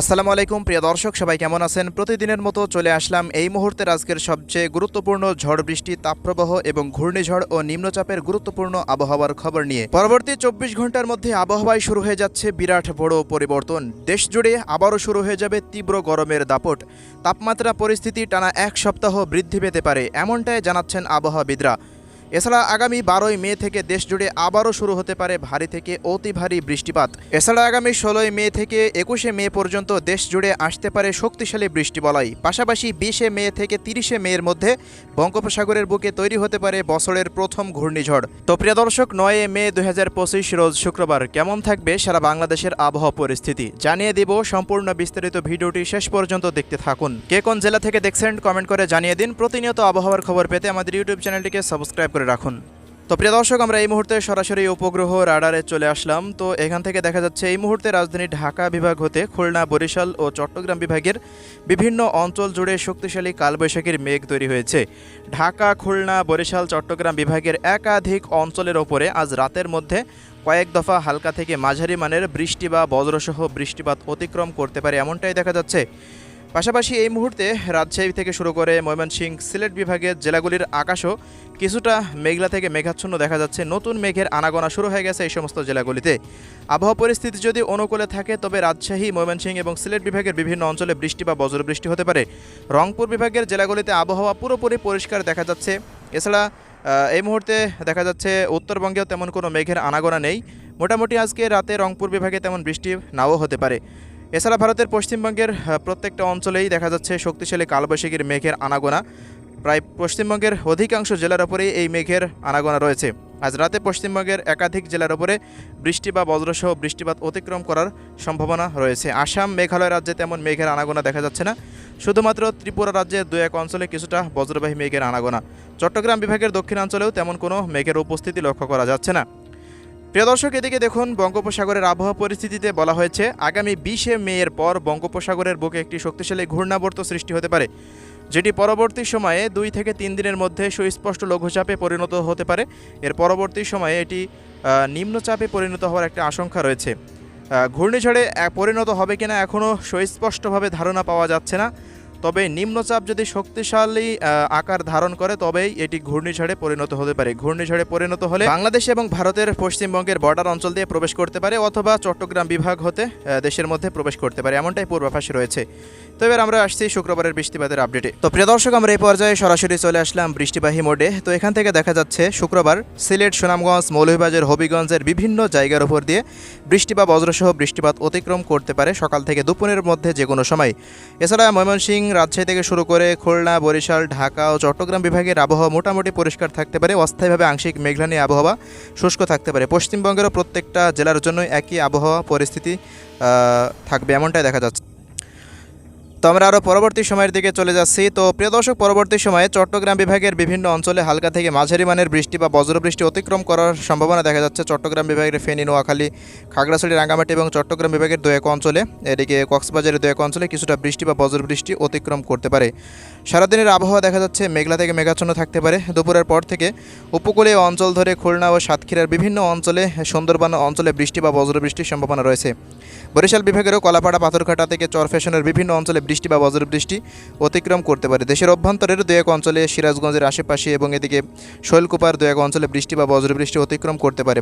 আসসালামু আলাইকুম, প্রিয় দর্শক, সবাই কেমন আছেন? প্রতিদিনের মতো চলে আসলাম এই মুহূর্তের আজকের সবচেয়ে গুরুত্বপূর্ণ ঝড় বৃষ্টি, তাপপ্রবাহ এবং ঘূর্ণিঝড় ও নিম্নচাপের গুরুত্বপূর্ণ আবহাওয়ার খবর নিয়ে। পরবর্তী চব্বিশ ঘণ্টার মধ্যে আবহাওয়ায় শুরু হয়ে যাচ্ছে বিরাট বড় পরিবর্তন। দেশ জুড়ে আবারও শুরু হয়ে যাবে তীব্র গরমের দাপট। তাপমাত্রা পরিস্থিতি টানা এক সপ্তাহ বৃদ্ধি পেতে পারে, এমনটাই জানাচ্ছেন আবহাওয়াবিদরা। এছাড়া আগামী বারোই মে থেকে দেশ জুড়ে আবারও শুরু হতে পারে ভারী থেকে অতি ভারী বৃষ্টিপাত। এছাড়া আগামী ষোলোই মে থেকে একুশে মে পর্যন্ত দেশ জুড়ে আসতে পারে শক্তিশালী বৃষ্টি বলাই পাশাপাশি বিশে মে থেকে তিরিশে মে এর মধ্যে বঙ্গোপসাগরের বুকে তৈরি হতে পারে বছরের প্রথম ঘূর্ণিঝড়। তো প্রিয় দর্শক, নয় মে দু হাজার পঁচিশ রোজ শুক্রবার কেমন থাকবে সারা বাংলাদেশের আবহাওয়া পরিস্থিতি। জানিয়ে দিব সম্পূর্ণ বিস্তারিত ভিডিওটি শেষ পর্যন্ত দেখতে থাকুন। কে কোন জেলা থেকে দেখছেন, কমেন্ট করে জানিয়ে দিন। প্রতিনিয়ত আবহাওয়ার খবর পেতে আমাদের ইউটিউব চ্যানেলটিকে সাবস্ক্রাইব করে রাখুন। তো প্রিয় দর্শক, আমরা এই মুহূর্তে সরাসরি উপগ্রহ রাডারে চলে আসলাম। তো এখান থেকে দেখা যাচ্ছে, এই মুহূর্তে রাজধানী ঢাকা বিভাগ হতে খুলনা, বরিশাল ও চট্টগ্রাম বিভাগের বিভিন্ন অঞ্চল জুড়ে শক্তিশালী কালবৈশাখীর মেঘ তৈরি হয়েছে। ঢাকা, খুলনা, বরিশাল, চট্টগ্রাম বিভাগের একাধিক অঞ্চলের ওপরে আজ রাতের মধ্যে কয়েক দফা হালকা থেকে মাঝারি মানের বৃষ্টি বা বজ্রসহ বৃষ্টিপাত অতিক্রম করতে পারে এমনটাই দেখা যাচ্ছে। পাশাপাশি এই মুহূর্তে রাজশাহী থেকে শুরু করে ময়মনসিংহ সিলেট বিভাগের জেলাগুলির আকাশও কিছুটা মেঘলা থেকে মেঘাচ্ছন্ন দেখা যাচ্ছে। নতুন মেঘের আনাগোনা শুরু হয়ে গেছে এই সমস্ত জেলাগুলিতে। আবহাওয়া পরিস্থিতি যদি অনুকূলে থাকে, তবে রাজশাহী, ময়মনসিংহ এবং সিলেট বিভাগের বিভিন্ন অঞ্চলে বৃষ্টি বা বজ্রবৃষ্টি হতে পারে। রংপুর বিভাগের জেলাগুলিতে আবহাওয়া পুরোপুরি পরিষ্কার দেখা যাচ্ছে। এছাড়া এই মুহূর্তে দেখা যাচ্ছে উত্তরবঙ্গেও তেমন কোনো মেঘের আনাগোনা নেই। মোটামুটি আজকে রাতে রংপুর বিভাগে তেমন বৃষ্টি নাও হতে পারে। এছাড়া ভারতের পশ্চিমবঙ্গের প্রত্যেকটা অঞ্চলেই দেখা যাচ্ছে শক্তিশালী কালবৈশাখীর মেঘের আনাগোনা। প্রায় পশ্চিমবঙ্গের অধিকাংশ জেলার ওপরেই এই মেঘের আনাগোনা রয়েছে। আজ রাতে পশ্চিমবঙ্গের একাধিক জেলার ওপরে বৃষ্টি বা বজ্রসহ বৃষ্টিপাত অতিক্রম করার সম্ভাবনা রয়েছে। আসাম, মেঘালয় রাজ্যে তেমন মেঘের আনাগোনা দেখা যাচ্ছে না। শুধুমাত্র ত্রিপুরা রাজ্যের দু এক অঞ্চলে কিছুটা বজ্রবাহী মেঘের আনাগোনা। চট্টগ্রাম বিভাগের দক্ষিণাঞ্চলেও তেমন কোনো মেঘের উপস্থিতি লক্ষ্য করা যাচ্ছে না। প্রিয় দর্শক, এদিকে দেখুন, বঙ্গোপসাগরের আবহাওয়া পরিস্থিতিতে বলা হয়েছে, আগামী বিশে মে এর পর বঙ্গোপসাগরের বুকে একটি শক্তিশালী ঘূর্ণাবর্ত সৃষ্টি হতে পারে, যেটি পরবর্তী সময়ে দুই থেকে তিন দিনের মধ্যে সুস্পষ্ট লঘুচাপে পরিণত হতে পারে। এর পরবর্তী সময়ে এটি নিম্নচাপে পরিণত হওয়ার একটা আশঙ্কা রয়েছে। ঘূর্ণিঝড়ে পরিণত হবে কিনা এখনও সুস্পষ্টভাবে ধারণা পাওয়া যাচ্ছে না। তবে নিম্নচাপ যদি শক্তিশালী আকার ধারণ করে, তবেই এটি ঘূর্ণিঝড়ে পরিণত হতে পারে। ঘূর্ণিঝড়ে পরিণত হলে বাংলাদেশ এবং ভারতের পশ্চিমবঙ্গের বর্ডার অঞ্চল দিয়ে প্রবেশ করতে পারে অথবা চট্টগ্রাম বিভাগ হতে দেশের মধ্যে প্রবেশ করতে পারে, এমনটাই পূর্বাভাস রয়েছে। তো এবার আমরা আসছি শুক্রবারের বৃষ্টিপাতের আপডেটে তো প্রিয় দর্শক, আমরা এই পর্যায়ে সরাসরি চলে আসলাম বৃষ্টিবাহী মোডে। তো এখান থেকে দেখা যাচ্ছে, শুক্রবার সিলেট, সুনামগঞ্জ, মৌলভীবাজার, হবিগঞ্জের বিভিন্ন জায়গার উপর দিয়ে বৃষ্টি বা বজ্রসহ বৃষ্টিপাত অতিক্রম করতে পারে। সকাল থেকে দুপুরের মধ্যে যে কোনো সময়। এছাড়া ময়মনসিংহ রাজশাহী থেকে শুরু করে খুলনা, বরিশাল, ঢাকা ও চট্টগ্রাম বিভাগের আবহাওয়া মোটামুটি পরিষ্কার থাকতে পারে। অস্থায়ীভাবে আংশিক মেঘলানি আবহাওয়া শুষ্ক থাকতে পারে। পশ্চিমবঙ্গেরও প্রত্যেকটা জেলার জন্য একই আবহাওয়া পরিস্থিতি থাকবে এমনটাই দেখা যাচ্ছে। তো আমরা আরও পরবর্তী সময়ের দিকে চলে যাচ্ছি। তো প্রিয় দর্শক, পরবর্তী সময়ে চট্টগ্রাম বিভাগের বিভিন্ন অঞ্চলে হালকা থেকে মাঝারি মানের বৃষ্টি বা বজ্রবৃষ্টি অতিক্রম করার সম্ভাবনা দেখা যাচ্ছে। চট্টগ্রাম বিভাগের ফেনী, নোয়াখালী, খাগড়াছড়ি, রাঙ্গামাটি এবং চট্টগ্রাম বিভাগের দু এক অঞ্চলে, এদিকে কক্সবাজারের দু এক অঞ্চলে কিছুটা বৃষ্টি বা বজ্রবৃষ্টি অতিক্রম করতে পারে। সারাদিনের আবহাওয়া দেখা যাচ্ছে মেঘলা থেকে মেঘাচ্ছন্ন থাকতে পারে। দুপুরের পর থেকে উপকূলীয় অঞ্চল ধরে খুলনা ও সাতক্ষীরার বিভিন্ন অঞ্চলে, সুন্দরবন অঞ্চলে বৃষ্টি বা বজ্রবৃষ্টির সম্ভাবনা রয়েছে। বরিশাল বিভাগেরও কলাপাড়া, পাথরঘাটা থেকে চরফ্যাশনের বিভিন্ন অঞ্চলে বৃষ্টি বা বজ্রবৃষ্টি অতিক্রম করতে পারে। দেশের অভ্যন্তরের দু এক অঞ্চলে সিরাজগঞ্জের আশেপাশে এবং এদিকে শৈলকুপার দু এক অঞ্চলে বৃষ্টি বা বজ্রবৃষ্টি অতিক্রম করতে পারে।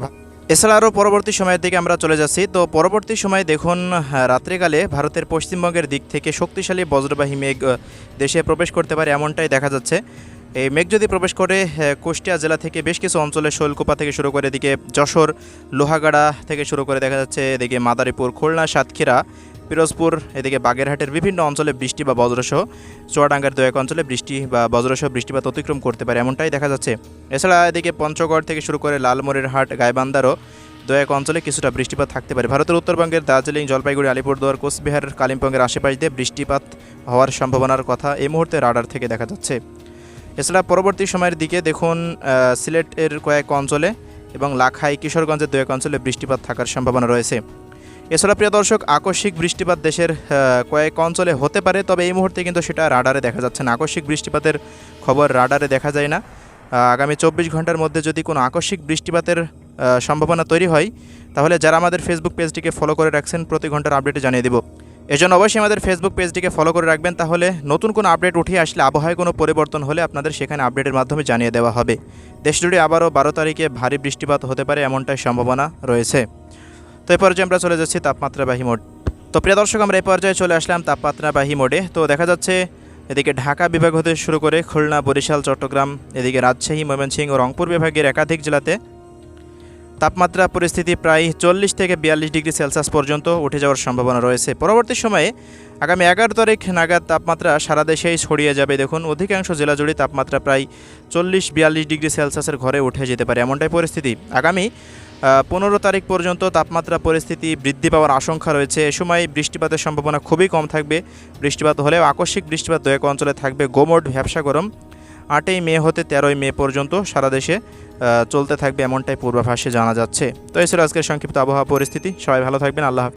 এছাড়া আরও পরবর্তী সময়ের দিকে আমরা চলে যাচ্ছি। তো পরবর্তী সময়ে দেখুন হ্যাঁ, রাত্রিকালে ভারতের পশ্চিমবঙ্গের দিক থেকে শক্তিশালী বজ্রবাহী মেঘ দেশে প্রবেশ করতে পারে এমনটাই দেখা যাচ্ছে। এই মেঘ যদি প্রবেশ করে কুষ্টিয়া জেলা থেকে বেশ কিছু অঞ্চলে শৈলকুপা থেকে শুরু করে এদিকে যশোর লোহাগাড়া থেকে শুরু করে দেখা যাচ্ছে এদিকে মাদারীপুর খুলনা সাতক্ষীরা পিরোজপুর, এদিকে বাগেরহাটের বিভিন্ন অঞ্চলে বৃষ্টি বা বজ্রসহ, চুয়াডাঙ্গার দু এক অঞ্চলে বৃষ্টি বা বজ্রসহ বৃষ্টিপাত অতিক্রম করতে পারে, এমনটাই দেখা যাচ্ছে। এছাড়া এদিকে পঞ্চগড় থেকে শুরু করে লালমনির হাট গাইবান্দারও দু এক অঞ্চলে কিছুটা বৃষ্টিপাত থাকতে পারে। ভারতের উত্তরবঙ্গের দার্জিলিং, জলপাইগুড়ি, আলিপুরদুয়ার, কোচবিহার, কালিম্পংয়ের আশেপাশ দিয়ে বৃষ্টিপাত হওয়ার সম্ভাবনার কথা এই মুহূর্তে রাডার থেকে দেখা যাচ্ছে। এছাড়া পরবর্তী সময়ের দিকে দেখুন সিলেটের কয়েক অঞ্চলে এবং লাখাই, কিশোরগঞ্জের দু এক অঞ্চলে বৃষ্টিপাত থাকার সম্ভাবনা রয়েছে। এছাড়া প্রিয় দর্শক, আকস্মিক বৃষ্টিপাত দেশের কয়েক অঞ্চলে হতে পারে, তবে এই মুহূর্তে কিন্তু সেটা রাডারে দেখা যাচ্ছে না। আকস্মিক বৃষ্টিপাতের খবর রাডারে দেখা যায় না। আগামী চব্বিশ ঘণ্টার মধ্যে যদি কোনো আকস্মিক বৃষ্টিপাতের সম্ভাবনা তৈরি হয়, তাহলে যারা আমাদের ফেসবুক পেজটিকে ফলো করে রাখছেন, প্রতি ঘণ্টার আপডেটে জানিয়ে দিব। এজন্য অবশ্যই আমাদের ফেসবুক পেজটিকে ফলো করে রাখবেন, তাহলে নতুন কোনো আপডেট উঠে আসলে আবহাওয়ায় কোনো পরিবর্তন হলে আপনাদের সেখানে আপডেটের মাধ্যমে জানিয়ে দেওয়া হবে। দেশজুড়ে আবারও বারো তারিখে ভারী বৃষ্টিপাত হতে পারে, এমনটাই সম্ভাবনা রয়েছে। তো এ পর্যায়ে আমরা চলে যাচ্ছি তাপমাত্রাবাহী মোড। তো প্রিয় দর্শক, আমরা এই পর্যায়ে চলে আসলাম তাপমাত্রাবাহী মোডে। তো দেখা যাচ্ছে এদিকে ঢাকা বিভাগ হতে শুরু করে খুলনা, বরিশাল, চট্টগ্রাম, এদিকে রাজশাহী, ময়মনসিংহ ও রংপুর বিভাগের একাধিক জেলাতে তাপমাত্রা পরিস্থিতি প্রায় চল্লিশ থেকে বিয়াল্লিশ ডিগ্রি সেলসিয়াস পর্যন্ত উঠে যাওয়ার সম্ভাবনা রয়েছে। পরবর্তী সময়ে আগামী এগারো তারিখ নাগাদ তাপমাত্রা সারা দেশেই ছড়িয়ে যাবে। দেখুন, অধিকাংশ জেলা জুড়ে তাপমাত্রা প্রায় চল্লিশ বিয়াল্লিশ ডিগ্রি সেলসিয়াসের ঘরে উঠে যেতে পারে এমনটাই পরিস্থিতি। আগামী পনেরো তারিখ পর্যন্ত তাপমাত্রা পরিস্থিতি বৃদ্ধি পাওয়ার আশঙ্কা রয়েছে। এ সময় বৃষ্টিপাতের সম্ভাবনা খুবই কম থাকবে। বৃষ্টিপাত হলেও আকস্মিক বৃষ্টিপাত দু এক অঞ্চলে থাকবে। গোমট, ভ্যাবসা গরম। আটই মে হতে তেরোই মে পর্যন্ত সারা দেশে চলতে থাকবে এমনটাই পূর্বাভাসে জানা যাচ্ছে। তো এছাড়া আজকের সংক্ষিপ্ত আবহাওয়া পরিস্থিতি। সবাই ভালো থাকবেন। আল্লাহ